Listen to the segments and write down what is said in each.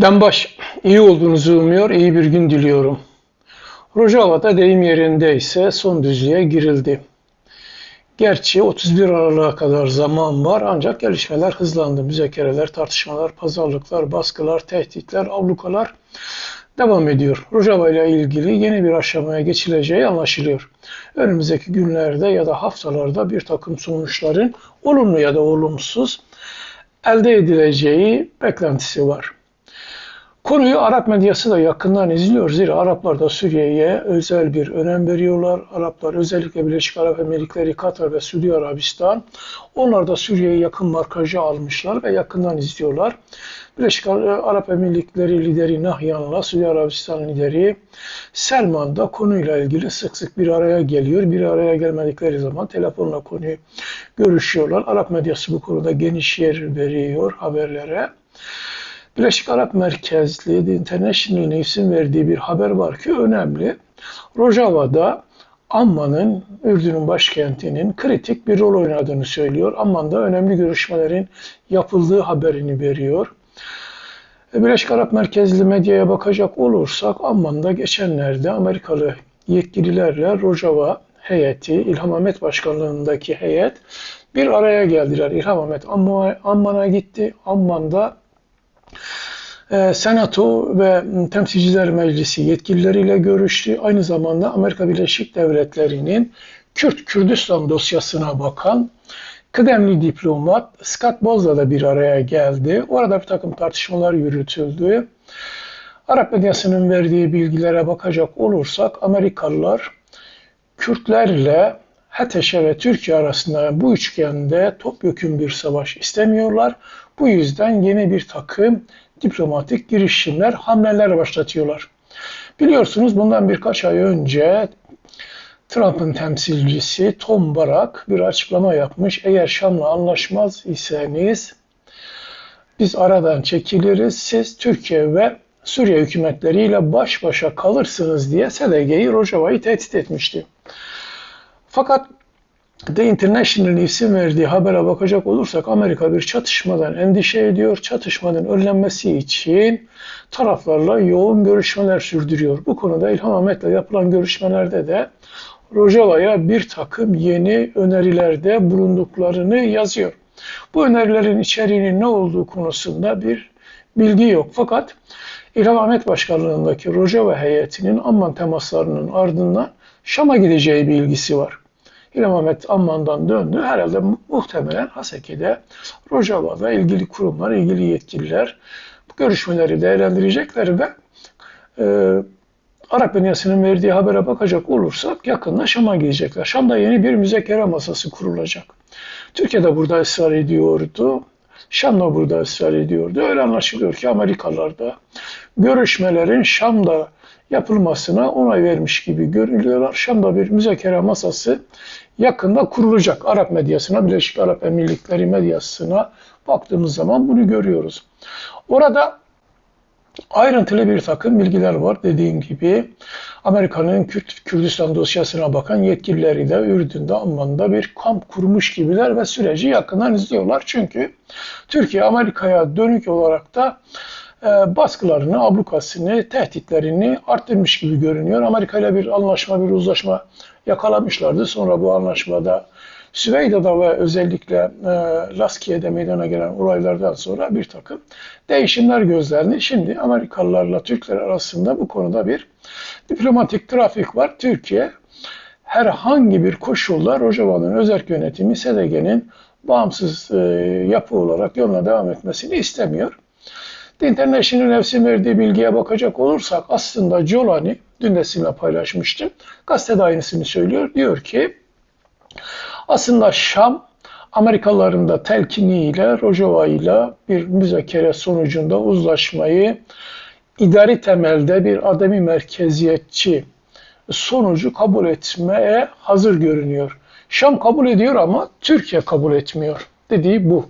Dembaş, iyi olduğunuzu umuyor, iyi bir gün diliyorum. Rojava'da deyim yerindeyse son düzlüğe girildi. Gerçi 31 Aralık'a kadar zaman var ancak gelişmeler hızlandı. Müzakereler, tartışmalar, pazarlıklar, baskılar, tehditler, ablukalar devam ediyor. Rojava ile ilgili yeni bir aşamaya geçileceği anlaşılıyor. Önümüzdeki günlerde ya da haftalarda bir takım sonuçların olumlu ya da olumsuz elde edileceği beklentisi var. Konuyu Arap medyası da yakından izliyor. Zira Araplar da Suriye'ye özel bir önem veriyorlar. Araplar özellikle Birleşik Arap Emirlikleri, Katar ve Suudi Arabistan onlar da Suriye'ye yakın markajı almışlar ve yakından izliyorlar. Birleşik Arap Emirlikleri lideri Nahyan'la Suudi Arabistan lideri Selman da konuyla ilgili sık sık bir araya geliyor. Bir araya gelmedikleri zaman telefonla konuyu görüşüyorlar. Arap medyası bu konuda geniş yer veriyor haberlere. Birleşik Arap merkezli The International News'in verdiği bir haber var ki önemli. Rojava'da Amman'ın, Ürdün'ün başkentinin kritik bir rol oynadığını söylüyor. Amman'da önemli görüşmelerin yapıldığı haberini veriyor. E, Birleşik Arap merkezli medyaya bakacak olursak Amman'da geçenlerde Amerikalı yetkililerle Rojava heyeti, İlham Ahmet Başkanlığındaki heyet bir araya geldiler. İlham Ahmet Amman'a gitti. Amman'da Senato ve Temsilciler Meclisi yetkilileriyle görüştü. Aynı zamanda Amerika Birleşik Devletleri'nin Kürt Kürdistan dosyasına bakan kıdemli diplomat Scott Boz'la da bir araya geldi. Orada bir takım tartışmalar yürütüldü. Arap medyasının verdiği bilgilere bakacak olursak Amerikalılar Kürtlerle HTŞ ve Türkiye arasında bu üçgende topyekun bir savaş istemiyorlar. Bu yüzden yeni bir takım diplomatik girişimler, hamleler başlatıyorlar. Biliyorsunuz bundan birkaç ay önce Trump'ın temsilcisi Tom Barak bir açıklama yapmış. Eğer Şam'la anlaşmaz iseniz biz aradan çekiliriz. Siz Türkiye ve Suriye hükümetleriyle baş başa kalırsınız diye SDG'yi Rojava'yı tehdit etmişti. Fakat The International isim verdiği habere bakacak olursak Amerika bir çatışmadan endişe ediyor. Çatışmanın önlenmesi için taraflarla yoğun görüşmeler sürdürüyor. Bu konuda İlham Ahmet'le yapılan görüşmelerde de Rojava'ya bir takım yeni önerilerde bulunduklarını yazıyor. Bu önerilerin içeriğinin ne olduğu konusunda bir bilgi yok. Fakat İlham Ahmet Başkanlığındaki Rojava heyetinin Amman temaslarının ardından Şam'a gideceği bilgisi var. İlham Ahmet Amman'dan döndü. Herhalde muhtemelen Haseki'de Rojava'da ilgili kurumlar, ilgili yetkililer bu görüşmeleri değerlendirecekler ve e, Arap Dünyası'nın verdiği habere bakacak olursak yakında Şam'a gidecekler. Şam'da yeni bir müzakere masası kurulacak. Türkiye de burada ısrar ediyordu. Şam da burada ısrar ediyordu. Öyle anlaşılıyor ki Amerikalılar da görüşmelerin Şam'da yapılmasına onay vermiş gibi görülüyorlar. Şam'da bir müzakere masası yakında kurulacak. Arap medyasına, Birleşik Arap Emirlikleri medyasına baktığımız zaman bunu görüyoruz. Orada ayrıntılı bir takım bilgiler var. Dediğim gibi Amerika'nın Kürt, Kürdistan dosyasına bakan yetkilileri de Ürdün'de, Amman'da bir kamp kurmuş gibiler ve süreci yakından izliyorlar. Çünkü Türkiye Amerika'ya dönük olarak da baskılarını, ablukasını, tehditlerini arttırmış gibi görünüyor. Amerika ile bir anlaşma, bir uzlaşma yakalamışlardı. Sonra bu anlaşmada Süveyda'da ve özellikle e, Laskiye'de meydana gelen olaylardan sonra bir takım değişimler gözlendi. Şimdi Amerikalılarla Türkler arasında bu konuda bir diplomatik trafik var. Türkiye herhangi bir koşulla Rojava'nın özerk yönetimi SDG'nin bağımsız e, yapı olarak yoluna devam etmesini istemiyor. The International Nefs'in verdiği bilgiye bakacak olursak aslında Jolani, dün de sizinle paylaşmıştım, gazetede aynısını söylüyor. Diyor ki aslında Şam Amerikalıların da telkiniyle Rojava ile bir müzakere sonucunda uzlaşmayı idari temelde bir ademi merkeziyetçi sonucu kabul etmeye hazır görünüyor. Şam kabul ediyor ama Türkiye kabul etmiyor dediği bu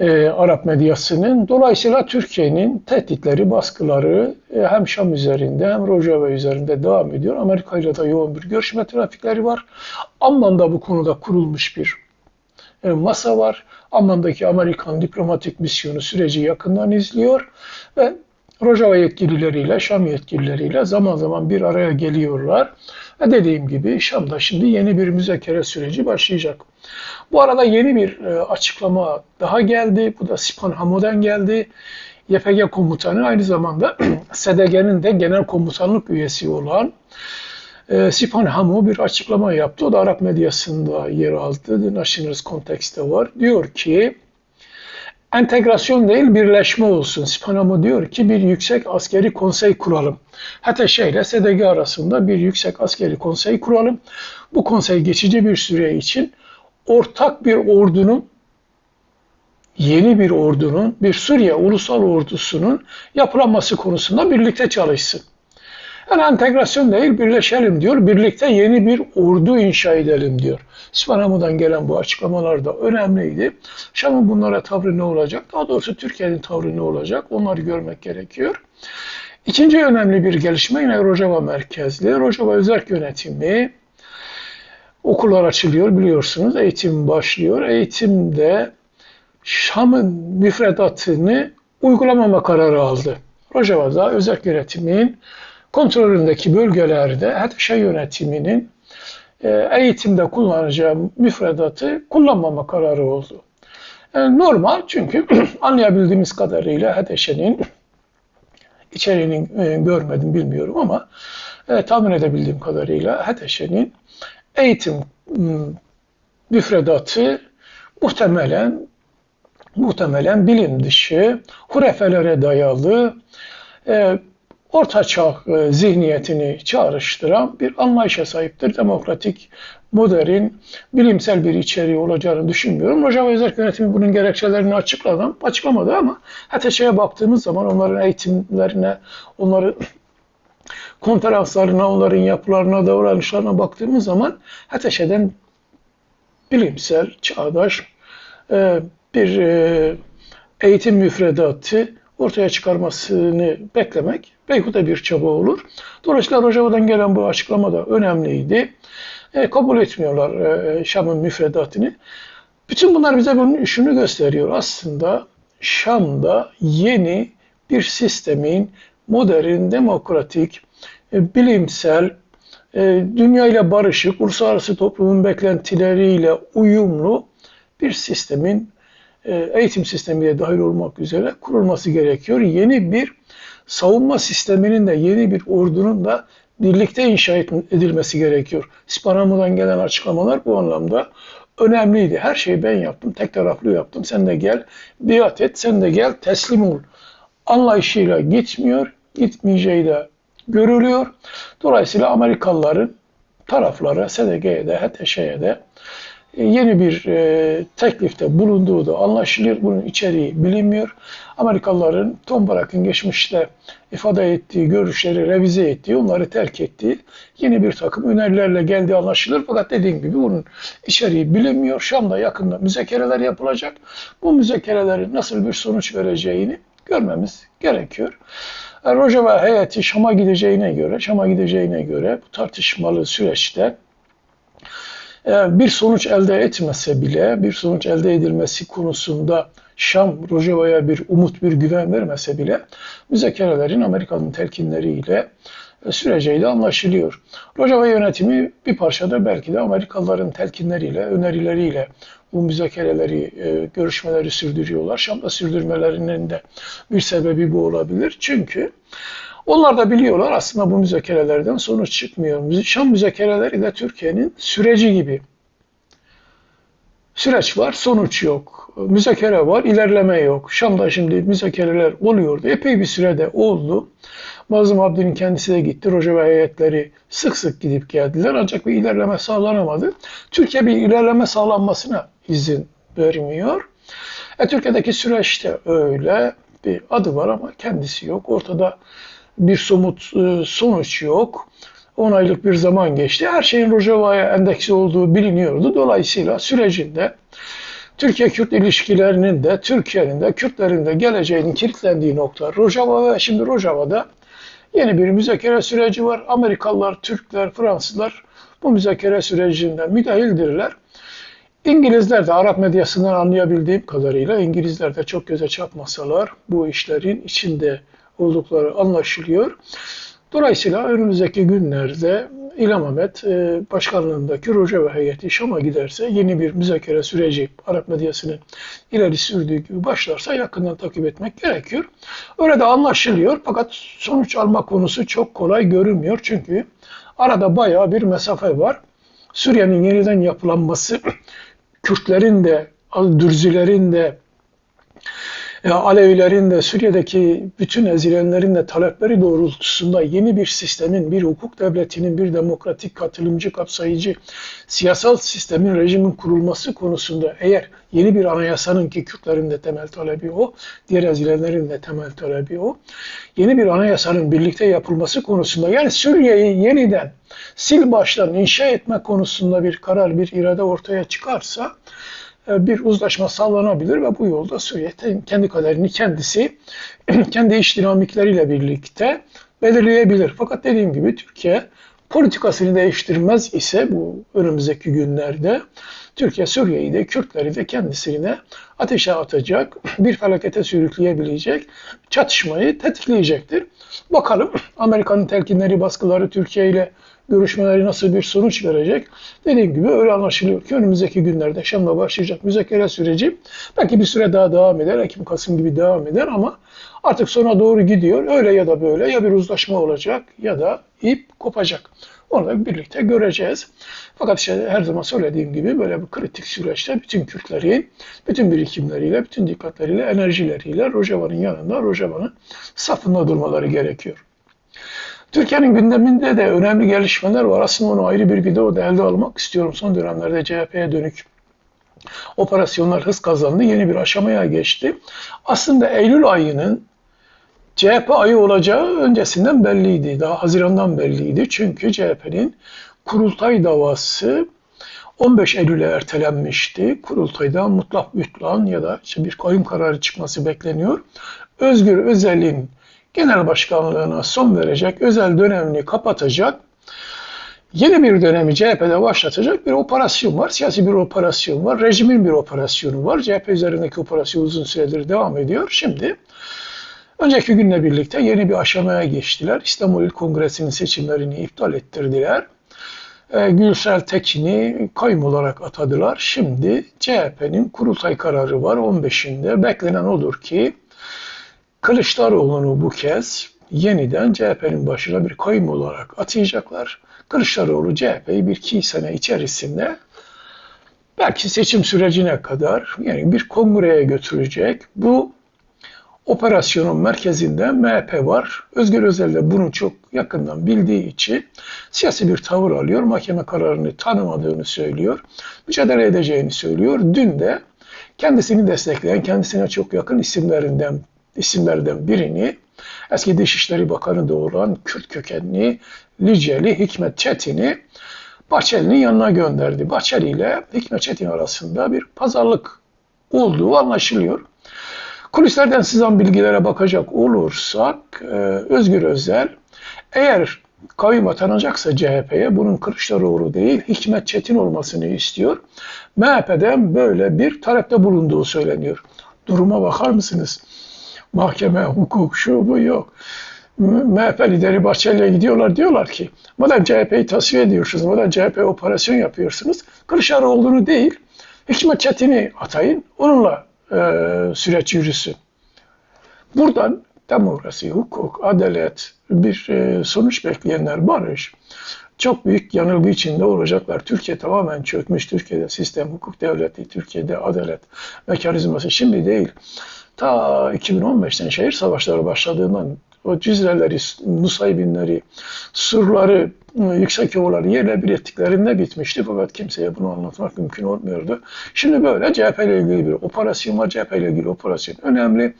e, Arap medyasının. Dolayısıyla Türkiye'nin tehditleri, baskıları e, hem Şam üzerinde hem Rojava üzerinde devam ediyor. Amerika ile de yoğun bir görüşme trafikleri var. Amman'da bu konuda kurulmuş bir e, masa var. Amman'daki Amerikan diplomatik misyonu süreci yakından izliyor ve Rojava yetkilileriyle, Şam yetkilileriyle zaman zaman bir araya geliyorlar. Ve dediğim gibi Şam'da şimdi yeni bir müzakere süreci başlayacak. Bu arada yeni bir e, açıklama daha geldi. Bu da Sipan Hamo'dan geldi. YPG komutanı aynı zamanda SDG'nin de genel komutanlık üyesi olan e, Sipan Hamo bir açıklama yaptı. O da Arap medyasında yer aldı. The Nationalist kontekste var. Diyor ki entegrasyon değil birleşme olsun. Hamo diyor ki bir yüksek askeri konsey kuralım. HTŞ ile SDG arasında bir yüksek askeri konsey kuralım. Bu konsey geçici bir süre için ortak bir ordunun yeni bir ordunun, bir Suriye ulusal ordusunun yapılanması konusunda birlikte çalışsın. Yani entegrasyon değil, birleşelim diyor. Birlikte yeni bir ordu inşa edelim diyor. Spanamı'dan gelen bu açıklamalar da önemliydi. Şam'ın bunlara tavrı ne olacak? Daha doğrusu Türkiye'nin tavrı ne olacak? Onları görmek gerekiyor. İkinci önemli bir gelişme yine Rojava merkezli. Rojava özel yönetimi okullar açılıyor biliyorsunuz. Eğitim başlıyor. Eğitimde Şam'ın müfredatını uygulamama kararı aldı. Rojava'da özel yönetimin kontrolündeki bölgelerde HTŞ yönetiminin e, eğitimde kullanacağı müfredatı kullanmama kararı oldu. E, normal çünkü anlayabildiğimiz kadarıyla HTŞ'nin içeriğini e, görmedim bilmiyorum ama tahmin edebildiğim kadarıyla HTŞ'nin eğitim müfredatı muhtemelen muhtemelen bilim dışı, hurefelere dayalı, orta çağ e, zihniyetini çağrıştıran bir anlayışa sahiptir. Demokratik, modern, bilimsel bir içeriği olacağını düşünmüyorum. Rojava Özel Yönetimi bunun gerekçelerini açıkladı, açıklamadı ama HTŞ'ye baktığımız zaman onların eğitimlerine, onların konferanslarına, onların yapılarına, davranışlarına baktığımız zaman HTŞ'den bilimsel, çağdaş, e, bir e, eğitim müfredatı ortaya çıkarmasını beklemek beyhude bir çaba olur. Dolayısıyla Rojava'dan gelen bu açıklama da önemliydi. E, kabul etmiyorlar e, Şam'ın müfredatını. Bütün bunlar bize bunun şunu gösteriyor. Aslında Şam'da yeni bir sistemin modern, demokratik, e, bilimsel, e, dünya ile barışık, uluslararası toplumun beklentileriyle uyumlu bir sistemin e, eğitim sistemiyle dahil olmak üzere kurulması gerekiyor. Yeni bir savunma sisteminin de yeni bir ordunun da birlikte inşa edilmesi gerekiyor. Spanamu'dan gelen açıklamalar bu anlamda önemliydi. Her şeyi ben yaptım, tek taraflı yaptım. Sen de gel, biat et, sen de gel, teslim ol. Anlayışıyla gitmiyor, gitmeyeceği de görülüyor. Dolayısıyla Amerikalıların taraflara, SDG'ye de, HTŞ'ye de e, yeni bir e, teklifte bulunduğu da anlaşılır. Bunun içeriği bilinmiyor. Amerikalıların Tom Barak'ın geçmişte ifade ettiği görüşleri revize ettiği, onları terk ettiği yeni bir takım önerilerle geldiği anlaşılır. Fakat dediğim gibi bunun içeriği bilinmiyor. Şam'da yakında müzakereler yapılacak. Bu müzakerelerin nasıl bir sonuç vereceğini görmemiz gerekiyor. E, Rojava heyeti Şam'a gideceğine göre, Şam'a gideceğine göre bu tartışmalı süreçte bir sonuç elde etmese bile, bir sonuç elde edilmesi konusunda Şam Rojava'ya bir umut, bir güven vermese bile müzakerelerin Amerika'nın telkinleriyle e, süreceği de anlaşılıyor. Rojava yönetimi bir parçada belki de Amerikalıların telkinleriyle, önerileriyle bu müzakereleri, e, görüşmeleri sürdürüyorlar. Şam'da sürdürmelerinin de bir sebebi bu olabilir. Çünkü onlar da biliyorlar aslında bu müzakerelerden sonuç çıkmıyor. Şam müzakereleri de Türkiye'nin süreci gibi. Süreç var, sonuç yok. Müzakere var, ilerleme yok. Şam'da şimdi müzakereler oluyordu. Epey bir sürede oldu. Mazlum Abdi'nin kendisi de gitti. Roja ve heyetleri sık sık gidip geldiler. Ancak bir ilerleme sağlanamadı. Türkiye bir ilerleme sağlanmasına izin vermiyor. E, Türkiye'deki süreçte öyle bir adı var ama kendisi yok. Ortada bir somut e, sonuç yok. 10 aylık bir zaman geçti. Her şeyin Rojava'ya endeksi olduğu biliniyordu. Dolayısıyla sürecinde Türkiye-Kürt ilişkilerinin de Türkiye'nin de Kürtlerin de geleceğinin kilitlendiği nokta Rojava ve şimdi Rojava'da yeni bir müzakere süreci var. Amerikalılar, Türkler, Fransızlar bu müzakere sürecinde müdahildirler. İngilizler de Arap medyasından anlayabildiğim kadarıyla İngilizler de çok göze çarpmasalar bu işlerin içinde oldukları anlaşılıyor. Dolayısıyla önümüzdeki günlerde İlham Ahmet e, başkanlığındaki Rojava heyeti Şam'a giderse yeni bir müzakere süreci Arap medyasının ileri sürdüğü gibi başlarsa yakından takip etmek gerekiyor. Öyle de anlaşılıyor fakat sonuç alma konusu çok kolay görünmüyor çünkü arada bayağı bir mesafe var. Suriye'nin yeniden yapılanması Kürtlerin de, Dürzilerin de, e, Alevilerin de Suriye'deki bütün ezilenlerin de talepleri doğrultusunda yeni bir sistemin, bir hukuk devletinin, bir demokratik, katılımcı, kapsayıcı siyasal sistemin, rejimin kurulması konusunda eğer yeni bir anayasanın ki Kürtlerin de temel talebi o, diğer ezilenlerin de temel talebi o, yeni bir anayasanın birlikte yapılması konusunda yani Suriye'yi yeniden sil baştan inşa etme konusunda bir karar, bir irade ortaya çıkarsa bir uzlaşma sağlanabilir ve bu yolda Suriye kendi kaderini kendisi kendi iş dinamikleriyle birlikte belirleyebilir. Fakat dediğim gibi Türkiye politikasını değiştirmez ise bu önümüzdeki günlerde Türkiye Suriye'yi de Kürtleri de kendisine ateşe atacak, bir felakete sürükleyebilecek çatışmayı tetikleyecektir. Bakalım Amerika'nın telkinleri, baskıları Türkiye ile görüşmeleri nasıl bir sonuç verecek? Dediğim gibi öyle anlaşılıyor ki önümüzdeki günlerde Şam'la başlayacak müzakere süreci belki bir süre daha devam eder, Ekim-Kasım gibi devam eder ama artık sona doğru gidiyor. Öyle ya da böyle ya bir uzlaşma olacak ya da ip kopacak. Onu da birlikte göreceğiz. Fakat işte her zaman söylediğim gibi böyle bir kritik süreçte bütün Kürtleri, bütün birikimleriyle, bütün dikkatleriyle, enerjileriyle Rojava'nın yanında, Rojava'nın safında durmaları gerekiyor. Türkiye'nin gündeminde de önemli gelişmeler var. Aslında onu ayrı bir videoda elde almak istiyorum. Son dönemlerde CHP'ye dönük operasyonlar hız kazandı. Yeni bir aşamaya geçti. Aslında Eylül ayının CHP ayı olacağı öncesinden belliydi. Daha Haziran'dan belliydi. Çünkü CHP'nin kurultay davası 15 Eylül'e ertelenmişti. Kurultayda mutlak bütlan ya da işte bir kayyum kararı çıkması bekleniyor. Özgür Özel'in genel başkanlığına son verecek, özel dönemini kapatacak, yeni bir dönemi CHP'de başlatacak bir operasyon var. Siyasi bir operasyon var. Rejimin bir operasyonu var. CHP üzerindeki operasyon uzun süredir devam ediyor. Şimdi önceki günle birlikte yeni bir aşamaya geçtiler. İstanbul İl Kongresi'nin seçimlerini iptal ettirdiler. E, Gülsel Tekin'i kayyum olarak atadılar. Şimdi CHP'nin kurultay kararı var 15'inde. Beklenen odur ki Kılıçdaroğlu'nu bu kez yeniden CHP'nin başına bir kayyum olarak atayacaklar. Kılıçdaroğlu CHP'yi bir iki sene içerisinde belki seçim sürecine kadar yani bir kongreye götürecek. Bu operasyonun merkezinde MHP var. Özgür Özel de bunu çok yakından bildiği için siyasi bir tavır alıyor. Mahkeme kararını tanımadığını söylüyor. Mücadele edeceğini söylüyor. Dün de kendisini destekleyen, kendisine çok yakın isimlerinden isimlerden birini eski Dışişleri Bakanı da olan Kürt kökenli Liceli Hikmet Çetin'i Bahçeli'nin yanına gönderdi. Bahçeli ile Hikmet Çetin arasında bir pazarlık olduğu anlaşılıyor. Kulislerden sızan bilgilere bakacak olursak e, Özgür Özel eğer kayyum atanacaksa CHP'ye bunun Kılıçdaroğlu değil Hikmet Çetin olmasını istiyor. MHP'den böyle bir talepte bulunduğu söyleniyor. Duruma bakar mısınız? Mahkeme, hukuk, şu bu yok. MHP lideri Bahçeli'ye gidiyorlar diyorlar ki madem CHP'yi tasfiye ediyorsunuz, madem CHP operasyon yapıyorsunuz, Kılıçdaroğlu'nu değil Hikmet Çetin'i atayın, onunla e, süreç yürüsün. Buradan demokrasi, hukuk, adalet, bir e, sonuç bekleyenler barış, çok büyük yanılgı içinde olacaklar. Türkiye tamamen çökmüş. Türkiye'de sistem, hukuk devleti, Türkiye'de adalet mekanizması şimdi değil ta 2015'ten şehir savaşları başladığından o Cizreleri, Nusaybinleri, Surları, yüksek ovaları yerle bir ettiklerinde bitmişti. Fakat kimseye bunu anlatmak mümkün olmuyordu. Şimdi böyle CHP ile ilgili bir operasyon var. CHP ile ilgili operasyon önemli.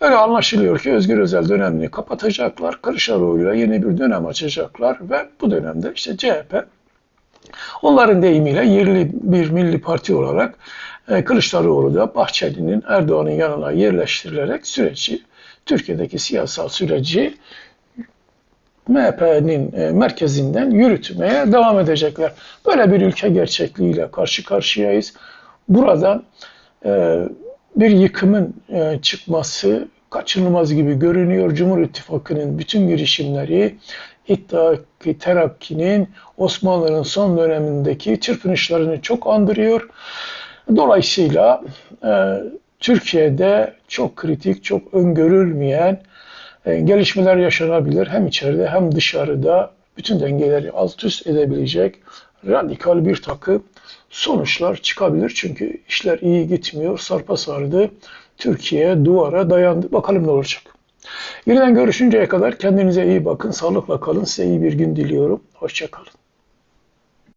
Öyle anlaşılıyor ki Özgür Özel dönemini kapatacaklar. Kılıçdaroğlu'yla yeni bir dönem açacaklar ve bu dönemde işte CHP onların deyimiyle yerli bir milli parti olarak e, Kılıçdaroğlu da Bahçeli'nin Erdoğan'ın yanına yerleştirilerek süreci, Türkiye'deki siyasal süreci MHP'nin e, merkezinden yürütmeye devam edecekler. Böyle bir ülke gerçekliğiyle karşı karşıyayız. Burada e, bir yıkımın e, çıkması kaçınılmaz gibi görünüyor. Cumhur İttifakı'nın bütün girişimleri İttifakı Terakki'nin Osmanlı'nın son dönemindeki çırpınışlarını çok andırıyor. Dolayısıyla e, Türkiye'de çok kritik, çok öngörülmeyen e, gelişmeler yaşanabilir. Hem içeride hem dışarıda bütün dengeleri alt üst edebilecek radikal bir takım sonuçlar çıkabilir. Çünkü işler iyi gitmiyor. Sarpa sardı. Türkiye duvara dayandı. Bakalım ne olacak. Yeniden görüşünceye kadar kendinize iyi bakın. Sağlıkla kalın. Size iyi bir gün diliyorum. Hoşçakalın.